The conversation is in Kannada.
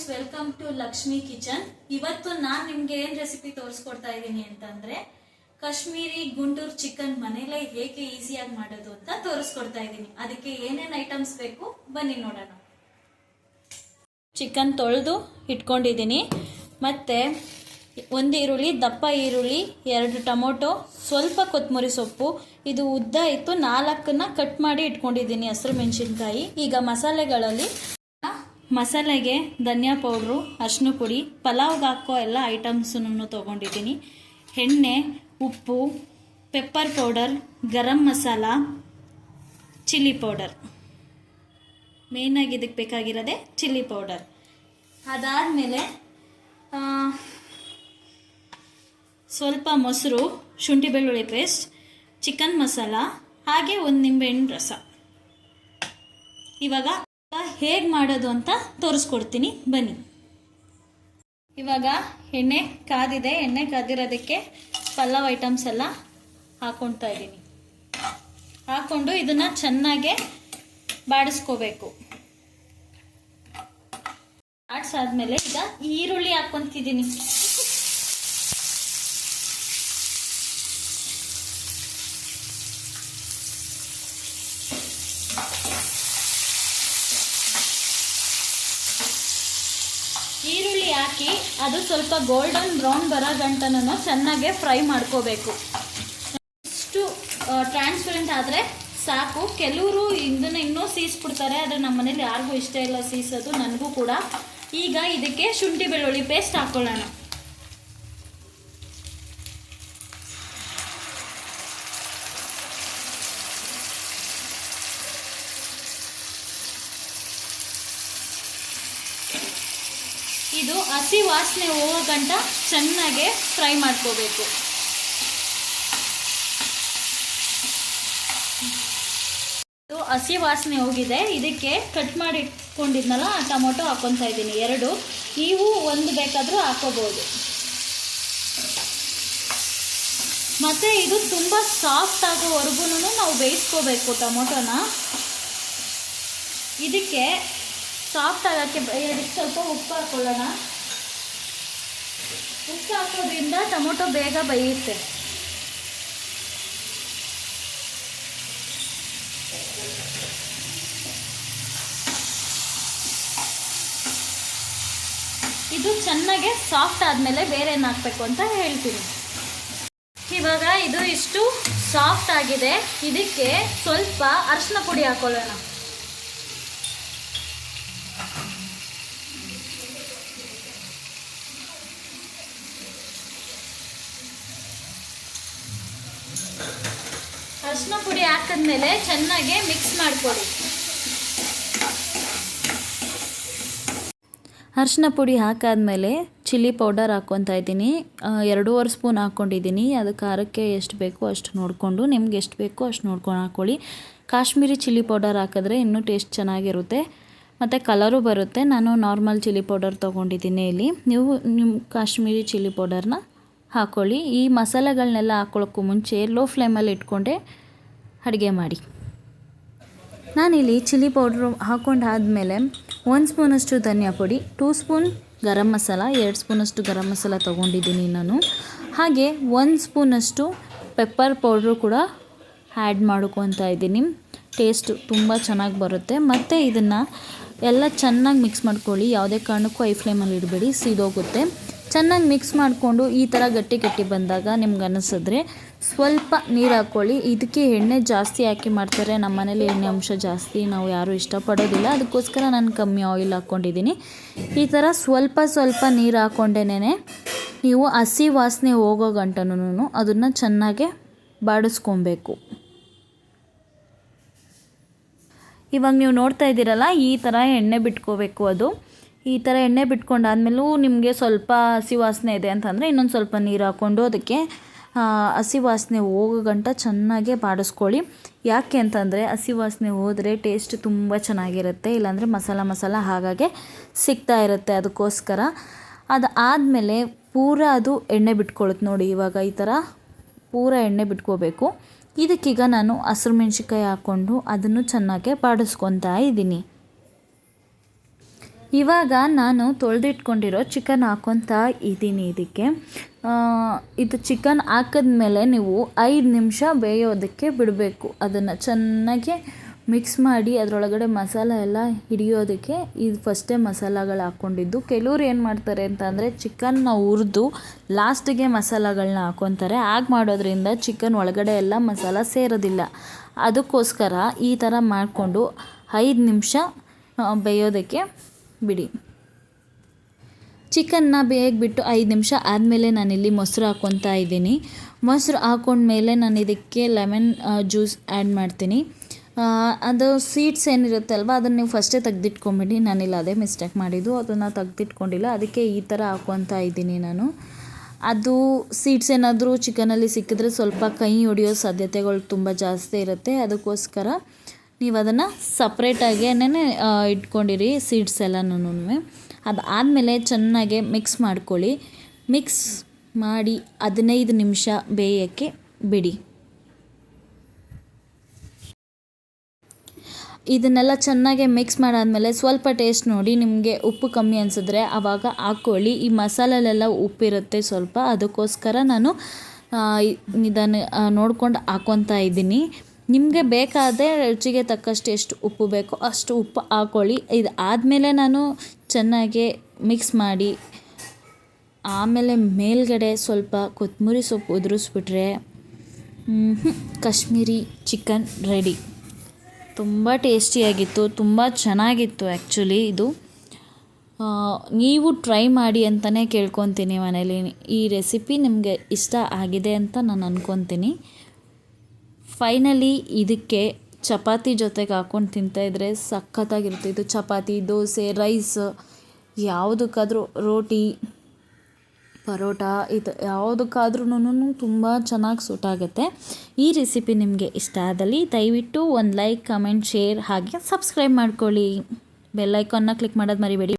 Friends welcome to Lakshmi kitchen ಇವತ್ತು ನಾನು ನಿಮ್ಗೆ ಏನ್ ರೆಸಿಪಿ ತೋರಿಸ್ಕೊಡ್ತಾ ಇದ್ದೀನಿ ಅಂತಂದ್ರೆ, ಕಾಶ್ಮೀರಿ ಗುಂಡೂರ್ ಚಿಕನ್ ಮನೇಲೆ ಹೇಗೆ ಈಸಿಯಾಗಿ ಮಾಡೋದು ಅಂತ ತೋರಿಸ್ಕೊಡ್ತಾ ಇದ್ದೀನಿ ಅದಕ್ಕೆ ಏನೇನ್ ಐಟಮ್ಸ್ ಬೇಕು, ಬನ್ನಿ ನೋಡೋಣ. ಚಿಕನ್ ತೊಳೆದು ಇಟ್ಕೊಂಡಿದ್ದೀನಿ ಮತ್ತೆ ಒಂದು ಈರುಳ್ಳಿ, ದಪ್ಪ ಈರುಳ್ಳಿ, ಎರಡು ಟೊಮೊಟೊ, ಸ್ವಲ್ಪ ಕೊತ್ತಂಬರಿ ಸೊಪ್ಪು, ಇದು ಉದ್ದ ಇತ್ತು, ನಾಲ್ಕನ್ನ ಕಟ್ ಮಾಡಿ ಇಟ್ಕೊಂಡಿದ್ದೀನಿ ಹಸಿರು ಮೆಣಸಿನ್ಕಾಯಿ. ಈಗ ಮಸಾಲೆಗಳಲ್ಲಿ ಮಸಾಲೆಗೆ ಧನಿಯಾ ಪೌಡ್ರು ಅರ್ಶಿನ ಪುಡಿ ಪಲಾವ್ಗೆ ಹಾಕೋ ಎಲ್ಲ ಐಟಮ್ಸನ್ನು ತೊಗೊಂಡಿದ್ದೀನಿ. ಎಣ್ಣೆ, ಉಪ್ಪು pepper powder garam masala chilli powder ಮೇಯ್ನಾಗಿ ಇದಕ್ಕೆ ಬೇಕಾಗಿರೋದೆ ಚಿಲ್ಲಿ ಪೌಡರ್ ಅದಾದಮೇಲೆ ಸ್ವಲ್ಪ ಮೊಸರು, ಶುಂಠಿ ಬೆಳ್ಳುಳ್ಳಿ ಪೇಸ್ಟ್ ಚಿಕನ್ ಮಸಾಲ, ಹಾಗೆ ಒಂದು ನಿಂಬೆಹಣ್ಣು ರಸ. ಇವಾಗ ಹೇಗೆ ಮಾಡೋದು ಅಂತ ತೋರಿಸ್ಕೊಡ್ತೀನಿ. ಬನ್ನಿ. ಇವಾಗ ಎಣ್ಣೆ ಕಾದಿದೆ. ಎಣ್ಣೆ ಕಾದಿರೋದಕ್ಕೆ ಪಲಾವ್ ಐಟಮ್ಸ್ ಎಲ್ಲ ಹಾಕೊಳ್ತಾ ಇದ್ದೀನಿ. ಹಾಕ್ಕೊಂಡು ಇದನ್ನು ಚೆನ್ನಾಗೆ ಬಾಡಿಸ್ಕೋಬೇಕು. ಆಡ್ಸಾದ್ಮೇಲೆ ಈಗ ಈರುಳ್ಳಿ ಹಾಕ್ಕೊಂತಿದ್ದೀನಿ ಈರುಳ್ಳಿ ಹಾಕಿ ಅದು ಸ್ವಲ್ಪ ಗೋಲ್ಡನ್ ಬ್ರೌನ್ ಬರೋ ಗಂಟನೂ ಚೆನ್ನಾಗೆ ಫ್ರೈ ಮಾಡ್ಕೋಬೇಕು. ಇಷ್ಟು ಟ್ರಾನ್ಸ್ಪರೆಂಟ್ ಆದರೆ ಸಾಕು. ಕೆಲವರು ಇದನ್ನ ಇನ್ನೂ ಸೀಸ್ಬಿಡ್ತಾರೆ, ಆದರೆ ನಮ್ಮ ಮನೇಲಿ ಯಾರಿಗೂ ಇಷ್ಟ ಇಲ್ಲ ಸೀಸೋದು, ನನಗೂ ಕೂಡ. ಈಗ ಇದಕ್ಕೆ ಶುಂಠಿ ಬೆಳ್ಳುಳ್ಳಿ ಪೇಸ್ಟ್ ಹಾಕ್ಕೊಳ್ಳೋಣ ಇದು ಹಸಿ ವಾಸನೆ ಹೋಗೋ ಗಂಟ ಚೆನ್ನಾಗೆ ಫ್ರೈ ಮಾಡ್ಕೋಬೇಕು. ಇದು ಹಸಿ ವಾಸನೆ ಹೋಗಿದೆ. ಇದಕ್ಕೆ ಕಟ್ ಮಾಡಿ ಇಟ್ಕೊಂಡಿದ್ನಲ್ಲ ಆ ಟೊಮೊಟೊ ಹಾಕೊತಾ ಇದ್ದೀನಿ. ಎರಡು. ನೀವು ಒಂದು ಬೇಕಾದರೂ ಹಾಕೋಬೋದು. ಮತ್ತು ಇದು ತುಂಬ ಸಾಫ್ಟ್ ಆಗೋವರೆಗೂ ನಾವು ಬೇಯಿಸ್ಕೋಬೇಕು ಟೊಮೊಟೊನ. ಇದಕ್ಕೆ ಸಾಫ್ಟ್ ಆಗೋಕ್ಕೆ ಅದಕ್ಕೆ ಸ್ವಲ್ಪ ಉಪ್ಪು ಹಾಕೊಳ್ಳೋಣ. ಉಪ್ಪು ಹಾಕೋದ್ರಿಂದ ಟೊಮೊಟೊ ಬೇಗ ಬೇಯುತ್ತೆ. ಇದು ಚೆನ್ನಾಗೆ ಸಾಫ್ಟ್ ಆದಮೇಲೆ ಬೇರೆ ಏನು ಹಾಕಬೇಕು ಅಂತ ಹೇಳ್ತೀನಿ. ಇವಾಗ ಇದು ಇಷ್ಟು ಸಾಫ್ಟ್ ಆಗಿದೆ. ಇದಕ್ಕೆ ಸ್ವಲ್ಪ ಅರಿಶಿನ ಪುಡಿ ಹಾಕೊಳ್ಳೋಣ ಅರಿಶಿನ ಪುಡಿ ಹಾಕಿದ್ಮೇಲೆ ಚೆನ್ನಾಗಿ ಮಿಕ್ಸ್ ಮಾಡ್ಕೊಳ್ಳಿ ಅರಿಶಿನ ಪುಡಿ ಹಾಕಾದ್ಮೇಲೆ ಚಿಲ್ಲಿ ಪೌಡರ್ ಹಾಕ್ಕೊತಾ ಇದ್ದೀನಿ. ಎರಡೂವರೆ ಸ್ಪೂನ್ ಹಾಕ್ಕೊಂಡಿದ್ದೀನಿ. ಅದು ಖಾರಕ್ಕೆ ಎಷ್ಟು ಬೇಕೋ ಅಷ್ಟು ನೋಡಿಕೊಂಡು, ನಿಮ್ಗೆ ಎಷ್ಟು ಬೇಕೋ ಅಷ್ಟು ನೋಡ್ಕೊಂಡು ಹಾಕ್ಕೊಳ್ಳಿ ಕಾಶ್ಮೀರಿ ಚಿಲ್ಲಿ ಪೌಡರ್ ಹಾಕಿದ್ರೆ ಇನ್ನೂ ಟೇಸ್ಟ್ ಚೆನ್ನಾಗಿರುತ್ತೆ. ಮತ್ತು ಕಲರು ಬರುತ್ತೆ. ನಾನು ನಾರ್ಮಲ್ ಚಿಲ್ಲಿ ಪೌಡರ್ ತೊಗೊಂಡಿದ್ದೀನಿ ಇಲ್ಲಿ. ನೀವು ನಿಮ್ಮ ಕಾಶ್ಮೀರಿ ಚಿಲ್ಲಿ ಪೌಡರ್ನ ಹಾಕ್ಕೊಳ್ಳಿ ಈ ಮಸಾಲೆಗಳನ್ನೆಲ್ಲ ಹಾಕ್ಕೊಳ್ಳೋಕ್ಕೂ ಮುಂಚೆ ಲೋ ಫ್ಲೇಮಲ್ಲಿ ಇಟ್ಕೊಂಡೆ ಅಡುಗೆ ಮಾಡಿ. ನಾನಿಲ್ಲಿ ಚಿಲ್ಲಿ ಪೌಡ್ರು ಹಾಕೊಂಡಾದಮೇಲೆ ಒಂದು ಸ್ಪೂನಷ್ಟು ಧನಿಯಾ ಪುಡಿ, ಟೂ ಸ್ಪೂನ್ ಗರಂ ಮಸಾಲ, ಎರಡು ಸ್ಪೂನಷ್ಟು ಗರಂ ಮಸಾಲ ತೊಗೊಂಡಿದ್ದೀನಿ ನಾನು. ಹಾಗೆ ಒಂದು ಸ್ಪೂನಷ್ಟು ಪೆಪ್ಪರ್ ಪೌಡ್ರು ಕೂಡ ಆ್ಯಡ್ ಮಾಡ್ಕೊತ ಇದ್ದೀನಿ. ಟೇಸ್ಟು ತುಂಬ ಚೆನ್ನಾಗಿ ಬರುತ್ತೆ. ಮತ್ತು ಇದನ್ನು ಎಲ್ಲ ಚೆನ್ನಾಗಿ ಮಿಕ್ಸ್ ಮಾಡ್ಕೊಳ್ಳಿ. ಯಾವುದೇ ಕಾರಣಕ್ಕೂ ಐ ಫ್ಲೇಮಲ್ಲಿ ಇಡಬೇಡಿ, ಸೀದೋಗುತ್ತೆ. ಚೆನ್ನಾಗಿ ಮಿಕ್ಸ್ ಮಾಡಿಕೊಂಡು ಈ ಥರ ಗಟ್ಟಿ ಗಟ್ಟಿ ಬಂದಾಗ ನಿಮ್ಗೆ ಅನ್ನಿಸಿದ್ರೆ ಸ್ವಲ್ಪ ನೀರು ಹಾಕ್ಕೊಳ್ಳಿ ಇದಕ್ಕೆ ಎಣ್ಣೆ ಜಾಸ್ತಿ ಹಾಕಿ ಮಾಡ್ತಾರೆ. ನಮ್ಮ ಮನೇಲಿ ಎಣ್ಣೆ ಅಂಶ ಜಾಸ್ತಿ ನಾವು ಯಾರೂ ಇಷ್ಟಪಡೋದಿಲ್ಲ. ಅದಕ್ಕೋಸ್ಕರ ನಾನು ಕಮ್ಮಿ ಆಯಿಲ್ ಹಾಕ್ಕೊಂಡಿದ್ದೀನಿ ಈ ಥರ ಸ್ವಲ್ಪ ಸ್ವಲ್ಪ ನೀರು ಹಾಕ್ಕೊಂಡೇನೆ ನೀವು ಹಸಿ ವಾಸನೆ ಹೋಗೋ ಗಂಟನೂ ಅದನ್ನು ಚೆನ್ನಾಗೆ ಬಾಡಿಸ್ಕೊಬೇಕು. ಇವಾಗ ನೀವು ನೋಡ್ತಾ ಇದ್ದೀರಲ್ಲ, ಈ ಥರ ಎಣ್ಣೆ ಬಿಟ್ಕೋಬೇಕು ಅದು. ಈ ಥರ ಎಣ್ಣೆ ಬಿಟ್ಕೊಂಡಾದ್ಮೇಲೂ ನಿಮಗೆ ಸ್ವಲ್ಪ ಹಸಿ ವಾಸನೆ ಇದೆ ಅಂತಂದರೆ ಇನ್ನೊಂದು ಸ್ವಲ್ಪ ನೀರು ಹಾಕ್ಕೊಂಡು ಅದಕ್ಕೆ ಹಸಿ ವಾಸನೆ ಹೋಗೋ ಗಂಟ ಚೆನ್ನಾಗೆ ಬಾಡಿಸ್ಕೊಳ್ಳಿ. ಯಾಕೆ ಅಂತಂದರೆ ಹಸಿ ವಾಸನೆ ಹೋದರೆ ಟೇಸ್ಟ್ ತುಂಬ ಚೆನ್ನಾಗಿರುತ್ತೆ, ಇಲ್ಲಾಂದರೆ ಮಸಾಲ ಮಸಾಲ ಹಾಗಾಗೆ ಸಿಗ್ತಾ ಇರುತ್ತೆ ಅದಕ್ಕೋಸ್ಕರ. ಅದು ಆದಮೇಲೆ ಪೂರ ಅದು ಎಣ್ಣೆ ಬಿಟ್ಕೊಳ್ಳುತ್ತೆ ನೋಡಿ ಇವಾಗ ಈ ಥರ ಪೂರ ಎಣ್ಣೆ ಬಿಟ್ಕೋಬೇಕು. ಇದಕ್ಕೀಗ ನಾನು ಹಸಿರು ಮೆಣಸಿನ್ಕಾಯಿ ಹಾಕ್ಕೊಂಡು ಅದನ್ನು ಚೆನ್ನಾಗೆ ಬಾಡಿಸ್ಕೊತಾ ಇದ್ದೀನಿ. ಇವಾಗ ನಾನು ತೊಳೆದಿಟ್ಕೊಂಡಿರೋ ಚಿಕನ್ ಹಾಕ್ಕೊತಾ ಇದ್ದೀನಿ ಇದಕ್ಕೆ. ಇದು ಚಿಕನ್ ಹಾಕಿದ್ಮೇಲೆ ನೀವು ಐದು ನಿಮಿಷ ಬೇಯೋದಕ್ಕೆ ಬಿಡಬೇಕು. ಅದನ್ನು ಚೆನ್ನಾಗಿ ಮಿಕ್ಸ್ ಮಾಡಿ ಅದರೊಳಗಡೆ ಮಸಾಲ ಎಲ್ಲ ಹಿಡಿಯೋದಕ್ಕೆ ಇದು ಫಸ್ಟೇ ಮಸಾಲಗಳು ಹಾಕ್ಕೊಂಡಿದ್ದು. ಕೆಲವ್ರು ಏನು ಮಾಡ್ತಾರೆ ಅಂತಂದರೆ ಚಿಕನ್ನ ಹುರಿದು ಲಾಸ್ಟಿಗೆ ಮಸಾಲಗಳನ್ನ ಹಾಕ್ಕೊತಾರೆ ಹಾಗೆ ಮಾಡೋದ್ರಿಂದ ಚಿಕನ್ ಒಳಗಡೆ ಎಲ್ಲ ಮಸಾಲ ಸೇರೋದಿಲ್ಲ. ಅದಕ್ಕೋಸ್ಕರ ಈ ಥರ ಮಾಡಿಕೊಂಡು ಐದು ನಿಮಿಷ ಬೇಯೋದಕ್ಕೆ ಬಿಡಿ. ಚಿಕನ್ನ ಬೇಯಕ್ಕೆ ಐದು ನಿಮಿಷ ಆದಮೇಲೆ ನಾನಿಲ್ಲಿ ಮೊಸರು ಹಾಕ್ಕೊತಾ ಇದ್ದೀನಿ. ಮೊಸರು ಹಾಕೊಂಡ್ಮೇಲೆ ನಾನು ಇದಕ್ಕೆ ಲೆಮನ್ ಜ್ಯೂಸ್ ಆ್ಯಡ್ ಮಾಡ್ತೀನಿ. ಅದು ಸೀಡ್ಸ್ ಏನಿರುತ್ತಲ್ವ, ಅದನ್ನು ನೀವು ಫಸ್ಟೇ ತೆಗ್ದಿಟ್ಕೊಂಬಿಡಿ. ನಾನಿಲ್ಲ ಅದೇ ಮಿಸ್ಟೇಕ್ ಮಾಡಿದ್ದು. ಅದನ್ನು ತೆಗ್ದಿಟ್ಕೊಂಡಿಲ್ಲ. ಅದಕ್ಕೆ ಈ ಥರ ಹಾಕ್ಕೊತಾ ಇದ್ದೀನಿ ನಾನು. ಅದು ಸೀಡ್ಸ್ ಏನಾದರೂ ಚಿಕನಲ್ಲಿ ಸಿಕ್ಕಿದ್ರೆ ಸ್ವಲ್ಪ ಕೈ ಹೊಡೆಯೋ ಸಾಧ್ಯತೆಗಳು ತುಂಬ ಜಾಸ್ತಿ ಇರುತ್ತೆ. ಅದಕ್ಕೋಸ್ಕರ ನೀವು ಅದನ್ನು ಸಪ್ರೇಟಾಗೇನೆ ಇಟ್ಕೊಂಡಿರಿ ಸೀಡ್ಸ್ ಎಲ್ಲನೂ ಆದಮೇಲೆ ಚೆನ್ನಾಗೆ ಮಿಕ್ಸ್ ಮಾಡ್ಕೊಳ್ಳಿ. ಮಿಕ್ಸ್ ಮಾಡಿ ಹದಿನೈದು ನಿಮಿಷ ಬೇಯೋಕ್ಕೆ ಬಿಡಿ. ಇದನ್ನೆಲ್ಲ ಚೆನ್ನಾಗಿ ಮಿಕ್ಸ್ ಮಾಡಾದಮೇಲೆ ಸ್ವಲ್ಪ ಟೇಸ್ಟ್ ನೋಡಿ ನಿಮಗೆ ಉಪ್ಪು ಕಮ್ಮಿ ಅನಿಸಿದ್ರೆ ಆವಾಗ ಹಾಕ್ಕೊಳ್ಳಿ. ಈ ಮಸಾಲೆಲೆಲ್ಲ ಉಪ್ಪಿರುತ್ತೆ ಸ್ವಲ್ಪ. ಅದಕ್ಕೋಸ್ಕರ ನಾನು ಇದನ್ನು ನೋಡ್ಕೊಂಡು ಹಾಕ್ಕೊತಾ ಇದ್ದೀನಿ. ನಿಮಗೆ ಬೇಕಾದರೆ ರುಚಿಗೆ ತಕ್ಕಷ್ಟು ಎಷ್ಟು ಉಪ್ಪು ಬೇಕೋ ಅಷ್ಟು ಉಪ್ಪು ಹಾಕ್ಕೊಳ್ಳಿ ಇದು ಆದಮೇಲೆ ನಾನು ಚೆನ್ನಾಗಿ ಮಿಕ್ಸ್ ಮಾಡಿ, ಆಮೇಲೆ ಮೇಲ್ಗಡೆ ಸ್ವಲ್ಪ ಕೊತ್ತಂಬರಿ ಸೊಪ್ಪು ಉದುರಿಸ್ಬಿಟ್ರೆ ಕಾಶ್ಮೀರಿ ಚಿಕನ್ ರೆಡಿ. ತುಂಬ ಟೇಸ್ಟಿಯಾಗಿತ್ತು ತುಂಬ ಚೆನ್ನಾಗಿತ್ತು ಆ್ಯಕ್ಚುಲಿ ಇದು. ನೀವು ಟ್ರೈ ಮಾಡಿ ಅಂತಲೇ ಕೇಳ್ಕೊತೀನಿ ಮನೇಲಿ. ಈ ರೆಸಿಪಿ ನಿಮಗೆ ಇಷ್ಟ ಆಗಿದೆ ಅಂತ ನಾನು ಅಂದ್ಕೊತೀನಿ ಫೈನಲಿ ಇದಕ್ಕೆ ಚಪಾತಿ ಜೊತೆಗೆ ಹಾಕ್ಕೊಂಡು ತಿಂತಾಯಿದ್ರೆ ಸಖತ್ತಾಗಿರುತ್ತೆ. ಇದು ಚಪಾತಿ, ದೋಸೆ ರೈಸ್ ಯಾವುದಕ್ಕಾದ್ರೂ, ರೋಟಿ, ಪರೋಟ ಇದು ಯಾವುದಕ್ಕಾದ್ರೂ ತುಂಬ ಚೆನ್ನಾಗಿ ಸೂಟ್ ಆಗುತ್ತೆ. ಈ ರೆಸಿಪಿ ನಿಮಗೆ ಇಷ್ಟ ಆದಲ್ಲಿ ದಯವಿಟ್ಟು ಒಂದು ಲೈಕ್ ಕಮೆಂಟ್ ಶೇರ್ ಹಾಗೆ ಸಬ್ಸ್ಕ್ರೈಬ್ ಮಾಡ್ಕೊಳ್ಳಿ. ಬೆಲ್ಲೈಕನ್ನ ಕ್ಲಿಕ್ ಮಾಡೋದು ಮರಿಬೇಡಿ.